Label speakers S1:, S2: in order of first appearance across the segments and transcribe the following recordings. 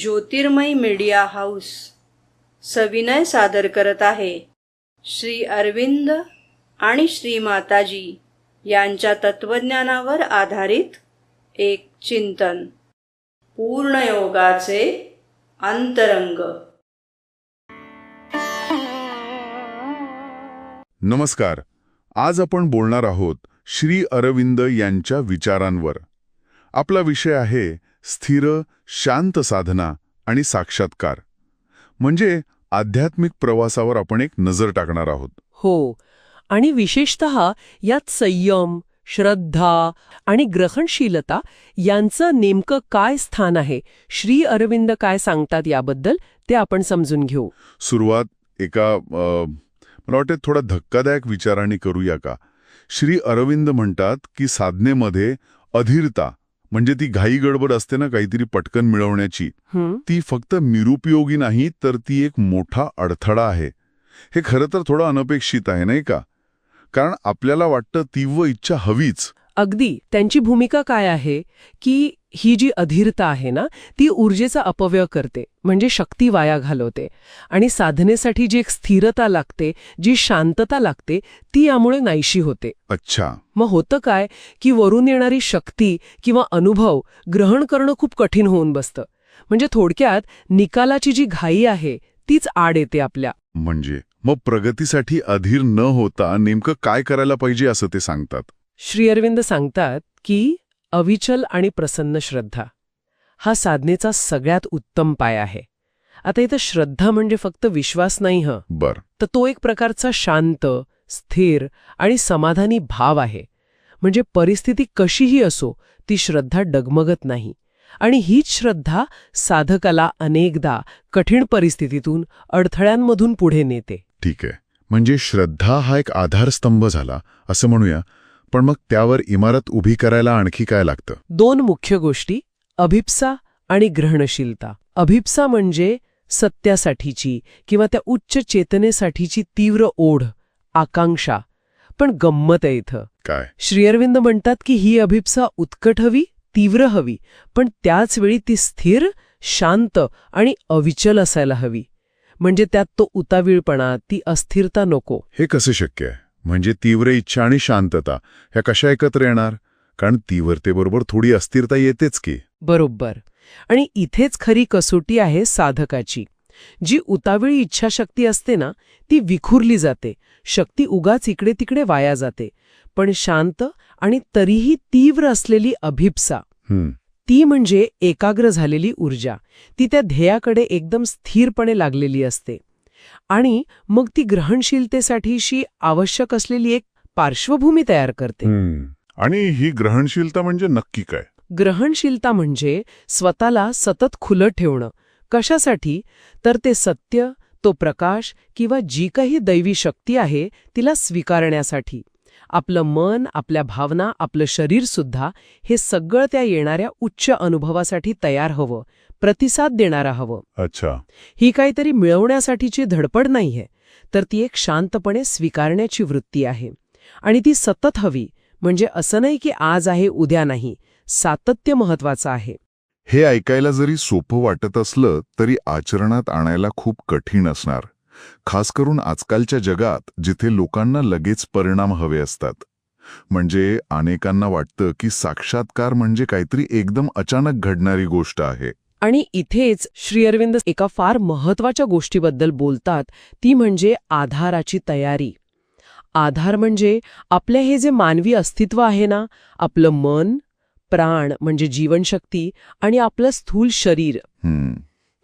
S1: ज्योतिर्मय media house सविनय सादर करत आहे. श्री अरविंद आणि श्री माताजी यांच्या तत्वज्ञानावर आधारित एक चिंतन. पूर्णयोगाचे अंतरंग.
S2: नमस्कार. आज आपण बोलणार आहोत श्री अरविंद यांच्या विचारांवर. आपला विषय आहे स्थिर शांत साधना आणि साक्षात्कार. म्हणजे आध्यात्मिक प्रवासावर आपण एक नजर टाकणार आहोत.
S3: हो. आणि विशेषत यात संयम श्रद्धा आणि ग्रहणशीलता यांचं नेमकं काय स्थान आहे? श्री अरविंद काय सांगतात याबद्दल ते आपण समजून घेऊ.
S2: सुरुवात एका मला वाटते थोडा धक्कादायक विचाराने करूया का? श्री अरविंद म्हणतात की साधनेमध्ये अधीरता म्हणजे ती घाई गडबड असते ना काहीतरी पटकन मिळवण्याची. ती फक्त निरुपयोगी नाही तर ती एक मोठा अडथळा आहे. हे खरं तर थोडं अनपेक्षित आहे नाही का? कारण आपल्याला वाटतं तीव्र इच्छा हवीच.
S3: अगदी त्यांची भूमिका काय आहे की ही जी अधीरता आहे ना ती ऊर्जेचा अपव्यय करते म्हणजे शक्ती वाया घालवते आणि साधनेसाठी जी एक स्थिरता लागते जी शांतता लागते ती यामुळे नाहीशी होते.
S2: अच्छा.
S3: मग होतं काय की वरून येणारी शक्ती किंवा अनुभव ग्रहण करणं खूप कठीण होऊन बसतं. म्हणजे थोडक्यात निकालाची जी घाई आहे तीच आड येते आपल्या.
S2: म्हणजे मग प्रगतीसाठी अधीर न होता नेमकं काय करायला पाहिजे असं ते सांगतात?
S3: श्री अरविंद सांगतात की अविचल आणि प्रसन्न श्रद्धा हा साधनेचा सगळ्यात उत्तम पाय आहे. आता इथं श्रद्धा म्हणजे फक्त विश्वास नाही हं.
S2: बर.
S3: तर तो एक प्रकारचा शांत स्थिर आणि समाधानी भाव आहे. म्हणजे परिस्थिती कशीही असो ती श्रद्धा डगमगत नाही. आणि हीच श्रद्धा साधकाला अनेकदा कठीण परिस्थितीतून अडथळ्यांमधून पुढे नेते.
S2: ठीक आहे. म्हणजे श्रद्धा हा एक आधारस्तंभ झाला असं म्हणूया. पण मग त्यावर इमारत उभी करायला आणखी काय लागतं?
S3: दोन मुख्य गोष्टी अभिप्सा आणि ग्रहणशीलता. अभिप्सा म्हणजे सत्यासाठीची किंवा त्या उच्च चेतनेसाठीची तीव्र ओढ आकांक्षा पण गंमत आहे इथं.
S2: काय?
S3: श्रीअरविंद म्हणतात की ही अभिप्सा उत्कट हवी तीव्र हवी पण त्याच वेळी ती स्थिर शांत आणि अविचल असायला हवी. म्हणजे त्यात तो उतावीळपणा ती अस्थिरता नको.
S2: हे कसं शक्य आहे? म्हणजे तीव्र इच्छा आणि शांतता ह्या कशा एकत्र येणार? कारण तीव्रतेबरोबर थोडी अस्थिरता येतेच की.
S3: बरोबर. आणि इथेच खरी कसोटी आहे साधकाची. जी उताविळी इच्छाशक्ती असते ना ती विखुरली जाते. शक्ती उगाच इकडे तिकडे वाया जाते. पण शांत आणि तरीही तीव्र असलेली अभिप्सा ती म्हणजे एकाग्र झालेली ऊर्जा. ती त्या ध्येयाकडे एकदम स्थिरपणे लागलेली असते. आणि मग ती ग्रहणशीलतेसाठीशी आवश्यक असलेली एक पार्श्वभूमी तयार करते.
S2: आणि ही ग्रहणशीलता म्हणजे नक्की काय?
S3: ग्रहणशीलता म्हणजे स्वतःला सतत खुलं ठेवणं. कशासाठी? तर ते सत्य तो प्रकाश किंवा जी काही दैवी शक्ती आहे तिला स्वीकारण्यासाठी. आपलं मन आपल्या भावना आपलं शरीर सुद्धा हे सगळं त्या येणाऱ्या उच्च अनुभवासाठी तयार हवं. प्रतिसाद देणारा हवं
S2: अच्छा.
S3: ही काहीतरी मिळवण्यासाठीची धडपड नाहीये तर ती एक शांतपणे स्वीकारण्याची वृत्ती आहे. आणि ती सतत हवी म्हणजे असं नाही की आज आहे उद्या नाही सातत्य महत्वाचं आहे.
S2: हे ऐकायला जरी सोपं वाटत असलं तरी आचरणात आणायला खूप कठीण असणार. खास करून आजकालच्या जगात जिथे लोकांना लगेच परिणाम हवे असतात. म्हणजे अनेकांना वाटतं की साक्षात्कार म्हणजे काहीतरी एकदम अचानक घडणारी गोष्ट आहे.
S3: आणि इथेच श्री अरविंद एका फार महत्त्वाच्या गोष्टीबद्दल बोलतात ती म्हणजे आधाराची तयारी. आधार म्हणजे आपले हे जे मानवी अस्तित्व आहे ना आपलं मन प्राण म्हणजे जीवनशक्ती आणि आपलं स्थूल शरीर.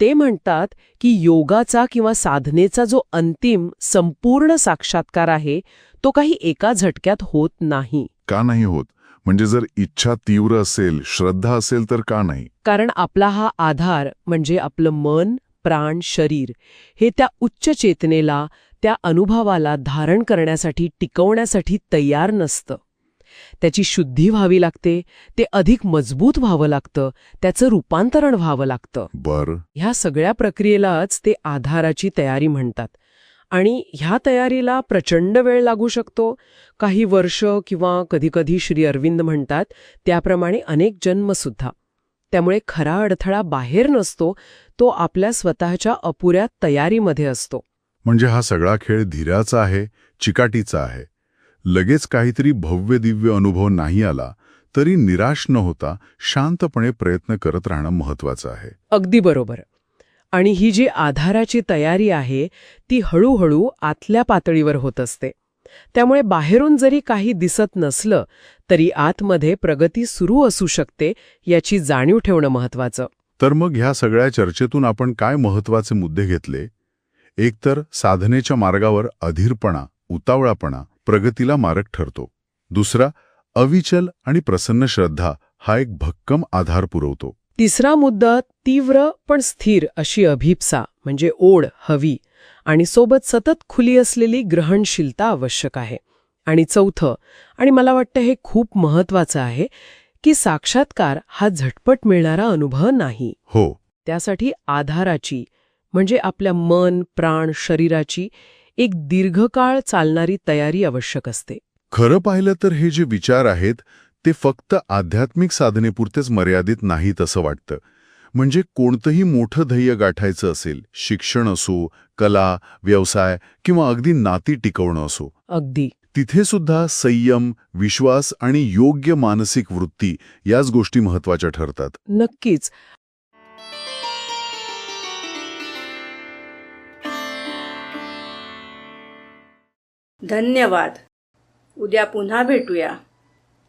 S3: ते म्हणतात की योगाचा किंवा साधनेचा जो अंतिम संपूर्ण साक्षात्कार आहे तो काही एका झटक्यात होत नाही.
S2: का नाही होत? म्हणजे जर इच्छा तीव्र असेल श्रद्धा असेल तर का नाही?
S3: कारण आपला हा आधार म्हणजे आपलं मन प्राण शरीर हे त्या उच्च चेतनेला त्या अनुभवाला धारण करण्यासाठी टिकवण्यासाठी तयार नसतं. त्याची शुद्धी व्हावी लागते ते अधिक मजबूत व्हावं लागतं त्याचं रूपांतरण व्हावं लागतं.
S2: बर.
S3: ह्या सगळ्या प्रक्रियेलाच ते आधाराची तयारी म्हणतात. आणि ह्या तयारीला प्रचंड वेळ लागू शकतो. काही वर्ष किंवा कधीकधी श्री अरविंद म्हणतात त्याप्रमाणे अनेक जन्मसुद्धा त्यामुळे खरा अडथळा बाहेर नसतो तो आपल्या स्वतःच्या अपुऱ्या तयारीमध्ये असतो.
S2: म्हणजे हा सगळा खेळ धीराचा आहे चिकाटीचा आहे. लगेच काहीतरी भव्य दिव्य अनुभव नाही आला तरी निराश न होता शांतपणे प्रयत्न करत राहणं महत्वाचं आहे.
S3: अगदी बरोबर. आणि ही जी आधाराची तयारी आहे ती हळूहळू आतल्या पातळीवर होत असते. त्यामुळे बाहेरून जरी काही दिसत नसलं तरी आतमध्ये प्रगती सुरू असू शकते याची जाणीव ठेवणं महत्वाचं
S2: तर मग ह्या सगळ्या चर्चेतून आपण काय महत्त्वाचे मुद्दे घेतले? एकतर साधनेच्या मार्गावर अधीरपणा उतावळापणा प्रगतीला मारक ठरतो. दुसरा अविचल आणि प्रसन्न श्रद्धा हा एक भक्कम आधार पुरवतो.
S3: तिसरा मुद्दा तीव्र पण स्थिर अशी अभिप्सा म्हणजे ओढ हवी आणि सोबत सतत खुली असलेली ग्रहणशीलता आवश्यक आहे. आणि चौथं आणि मला वाटतं हे खूप महत्वाचं आहे की साक्षात्कार हा झटपट मिळणारा अनुभव नाही.
S2: हो.
S3: त्यासाठी आधाराची म्हणजे आपल्या मन प्राण शरीराची एक दीर्घकाळ चालणारी तयारी आवश्यक असते.
S2: खरं पाहिलं तर हे जे विचार आहेत ते फक्त आध्यात्मिक साधनेपुरतेच मर्यादित नाहीत असं वाटतं. म्हणजे कोणतंही मोठं ध्येय गाठायचं असेल शिक्षण असो कला व्यवसाय किंवा अगदी नाती टिकवणं असो.
S3: अगदी.
S2: तिथे सुद्धा संयम विश्वास आणि योग्य मानसिक वृत्ती याच गोष्टी महत्त्वाच्या ठरतात.
S3: नक्कीच.
S1: धन्यवाद. उद्या पुन्हा भेटूया.